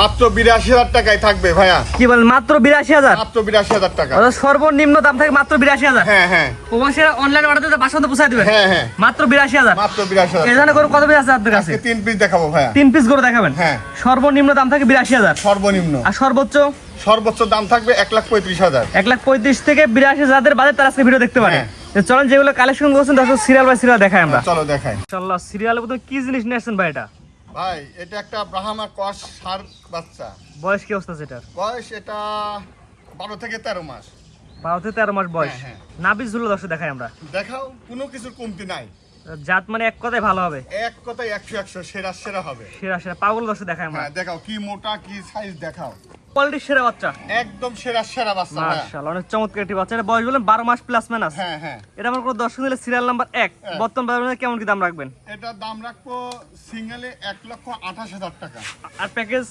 মাত্র বিরাশি হাজার টাকায় থাকবে ভাইয়া। কি বলেন মাত্র বিরাশি হাজার? মাত্র বিরাশি হাজার টাকা। সর্বনিম্ন দাম থাকে মাত্র বিরাশি হাজার। হ্যাঁ হ্যাঁ। প্রবাসীর অনলাইন অর্ডার দিতে বাসন্ত হ্যাঁ হ্যাঁ। মাত্র বিরাশি হাজার। মাত্র বিরাশি হাজার। ধরনের গরু কত পিস আছে আপনার কাছে? তিন পিস দেখাবো ভাইয়া। তিন পিস গরু দেখাবেন? হ্যাঁ। সর্বনিম্ন দাম থাকে বিরাশি হাজার। সর্বনিম্ন। আর সর্বোচ্চ? সর্বোচ্চ দাম থাকবে এক লাখ পঁয়ত্রিশ হাজার। এক লাখ পঁয়ত্রিশ থেকে বিরাশি হাজার বাজে তারা আজকে ভিডিও দেখতে পারে। হ্যাঁ। চলেন যেগুলো কালেকশন করছেন সিরিয়াল বাই সিরিয়াল দেখাই আমরা। চলো দেখাই। ইনশাল্লাহ সিরিয়ালের মধ্যে কি জিনিস নিয়ে আসছেন ভাই এটা? ভাই এটা একটা ব্রাহ্মা কস সার বাচ্চা। বয়স কি অবস্থা সেটার? বয়স এটা বারো থেকে তেরো মাস। বারো থেকে তেরো মাস বয়স। হ্যাঁ, নাবিস ঝুলো দর্শক দেখাই আমরা। দেখাও কোনো কিছুর কমতি নাই। জাত মানে এক কথায় ভালো হবে। এক কথায় একশো একশো সেরা সেরা হবে। সেরা সেরা। পাগল দর্শক দেখাই আমরা। হ্যাঁ দেখাও কি মোটা কি সাইজ দেখাও। কোয়ালিটির সেরা বাচ্চা। একদম সেরা সেরা বাচ্চা ভাইয়া। অনেক চমৎকার একটি বাচ্চা। এটা বয়স বলেন বারো মাস প্লাস ম্যানাস হ্যাঁ হ্যাঁ। এটা আমার কোনো দর্শক দিলে সিরিয়াল নাম্বার এক। হ্যাঁ। বর্তমান বাজারে কেমন কি দাম রাখবেন? এটার দাম রাখব সিঙ্গেলে এক লক্ষ আঠাশ হাজার টাকা। আর প্যাকেজ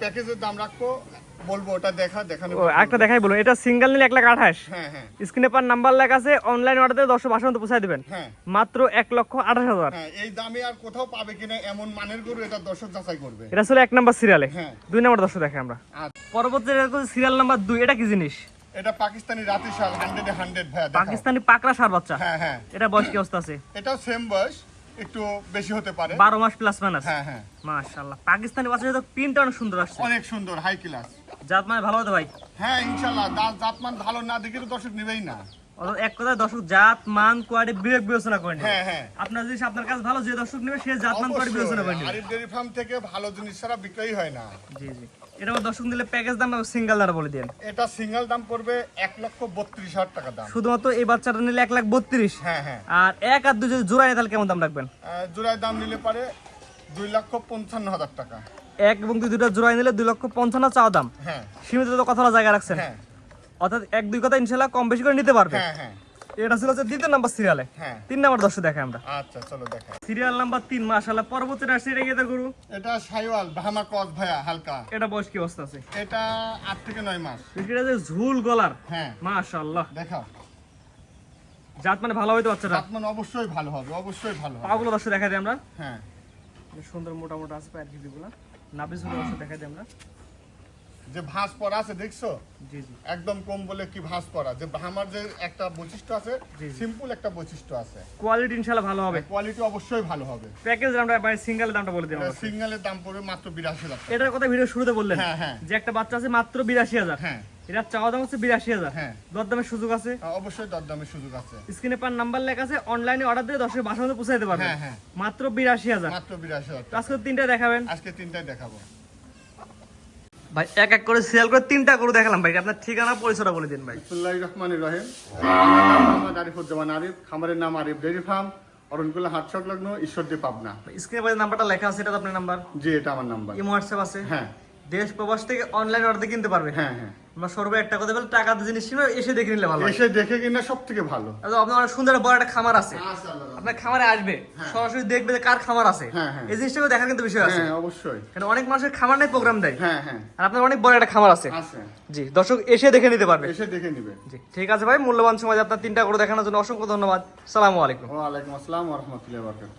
প্যাকেজের দাম রাখব বলব ওটা দেখা দেখানো একটা দেখাই বলুন। এটা সিঙ্গেল নিলে এক লাখ আঠাশ। স্ক্রিনে পার নাম্বার লেখা আছে অনলাইন অর্ডার দিয়ে দর্শক বাসন্ত পৌঁছায় দিবেন। মাত্র এক লক্ষ আঠাশ হাজার। এই দামে আর কোথাও পাবে কিনা এমন মানের গরু এটা দর্শক যাচাই করবে। এটা ছিল এক নাম্বার সিরিয়ালে। দুই নাম্বার দর্শক দেখে আমরা। পরবর্তী সিরিয়াল নাম্বার দুই। এটা কি জিনিস? এটা পাকিস্তানি রাতি শাল হান্ড্রেডে হান্ড্রেড ভাইয়া পাকিস্তানি পাকড়া সার বাচ্চা। হ্যাঁ হ্যাঁ। এটা বয়স কি অবস্থা আছে? এটাও সেম বয়স একটু বেশি হতে পারে। বারো মাস প্লাস মাইনাস হ্যাঁ হ্যাঁ। মাশাল্লাহ পাকিস্তানি বাচ্চা যেহেতু প্রিন্টটা অনেক সুন্দর আসছে। অনেক সুন্দর হাই ক্লাস জাত মানে ভালো হতো ভাই? হ্যাঁ ইনশাল্লাহ। জাতমান ভালো না দেখে তো দর্শক নেবেই না। এক কথায় দর্শক জাত মান কোয়ালিটি বিবেক বিবেচনা করেন। হ্যাঁ হ্যাঁ। আপনার জিনিস আপনার কাছে ভালো যে দর্শক নেবে সে জাত মান কোয়ালিটি বিবেচনা করে নেবে আরিফ ডেয়ারি ফার্ম থেকে ভালো জিনিস ছাড়া বিক্রয় হয় না। জি জি। এটা আমার দর্শক দিলে প্যাকেজ দাম সিঙ্গেল দাম বলে দেন এটা সিঙ্গেল দাম পড়বে এক লক্ষ বত্রিশ হাজার টাকা দাম। শুধুমাত্র এই বাচ্চাটা নিলে এক লাখ বত্রিশ। হ্যাঁ হ্যাঁ। আর এক আর দুই যদি জোড়া নেয় তাহলে কেমন দাম রাখবেন? জোড়ায় দাম নিলে পারে দুই লক্ষ পঞ্চান্ন হাজার টাকা। এক এবং দুই দুটো জোড়ায় নিলে দুই লক্ষ পঞ্চান্ন চাওয়া দাম। হ্যাঁ। সীমিত তো কথা জায়গা রাখছেন। হ্যাঁ। অর্থাৎ এক দুই কথা ইনশাল্লাহ কম বেশি করে নিতে পারবে। হ্যাঁ এটা ছিল দ্বিতীয় নাম্বার সিরিয়ালে তিন নাম্বার দর্শক দেখে আমরা। আচ্ছা চলো দেখা সিরিয়াল নাম্বার তিন গিয়ে গরু? এটা সাইওয়াল বাহামা কস ভাইয়া হালকা। এটা বয়স কি অবস্থা আছে? এটা আট থেকে নয় মাস। এটা যে ঝুল গলার। হ্যাঁ। মাশাল্লাহ দেখাও। জাত মানে ভালো হইতে বাচ্চাটা জাতমান অবশ্যই ভালো হবে অবশ্যই ভালো হবে। পাগুলো দর্শক দেখা দিই আমরা। হ্যাঁ। সুন্দর মোটা মোটা আছে পায়ের দিই আমরা। যে ভাঁজ পরা আছে দেখছ? জি জি। একদম কম বলে কি ভাঁজ পরা? যে আমার যে একটা বৈশিষ্ট্য আছে। সিম্পল একটা বৈশিষ্ট্য আছে। কোয়ালিটি ভালো হবে। কোয়ালিটি অবশ্যই ভালো হবে। প্যাকেজ দামটা মানে সিঙ্গেল দামটা বলে সিঙ্গেলের দাম পড়বে মাত্র বিরাশি হাজার টাকা। এটার কথা ভিডিও শুরুতে বললেন। হ্যাঁ, হ্যাঁ। যে একটা বাচ্চা আছে মাত্র বিরাশি হাজার। হ্যাঁ। এটা চাওয়া দাম হচ্ছে বিরাশি হাজার। হ্যাঁ। দরদামের সুযোগ আছে? অবশ্যই দরদামের সুযোগ আছে। স্ক্রিনে পার নাম্বার লেখা আছে অনলাইনে অর্ডার দিয়ে দশের মধ্যে পৌঁছে দিতে পারবে। হ্যাঁ, হ্যাঁ। মাত্র বিরাশি হাজার। মাত্র বিরাশি হাজার আজকে তিনটা দেখাবেন। আজকে তিনটাই দেখাবো। ভাই এক এক করে সিরিয়াল করে তিনটা করে দেখালাম ভাই। আপনার ঠিকানা পরিচয়টা বলে দিন ভাই। বিসমুল্লাহ রহমান রহিম। মোহাম্মদ আরিফুজ্জামান আরিফ। খামারের নাম আরিফ ডেয়ারি ফার্ম। অরণকুল্লা হাট সংলগ্ন ঈশ্বরদী পাবনা। স্ক্রিনে নাম্বারটা লেখা আছে এটা আপনার নাম্বার। জি এটা আমার নাম্বার। ইমো হোয়াটসঅ্যাপ আছে? হ্যাঁ। দেশ প্রবাস থেকে অনলাইন অর্ডার কিনতে পারবে। হ্যাঁ হ্যাঁ। আমরা সর্ব একটা কথা বলে টাকা দিয়ে জিনিস কিনবে এসে দেখে নিলে ভালো এসে দেখে কিনা সব থেকে ভালো আচ্ছা, আপনার অনেক সুন্দর বড় একটা খামার আছে। আপনার খামারে আসবে সরাসরি দেখবে যে কার খামার আছে। হ্যাঁ, হ্যাঁ। এই জিনিসটাকে দেখার কিন্তু বিষয় আছে। হ্যাঁ অবশ্যই। কারণ অনেক মানুষের খামার নেই প্রোগ্রাম দেয়। হ্যাঁ হ্যাঁ। আর আপনার অনেক বড় একটা খামার আছে। আছে। জি দর্শক এসে দেখে নিতে পারবে। এসে দেখে নিবে। জি ঠিক আছে ভাই মূল্যবান সময় আপনার তিনটা করে দেখানোর জন্য অসংখ্য ধন্যবাদ। সালামু আলাইকুম। ওয়ালাইকুম আসসালাম রহমতুল্লাহ বরকাত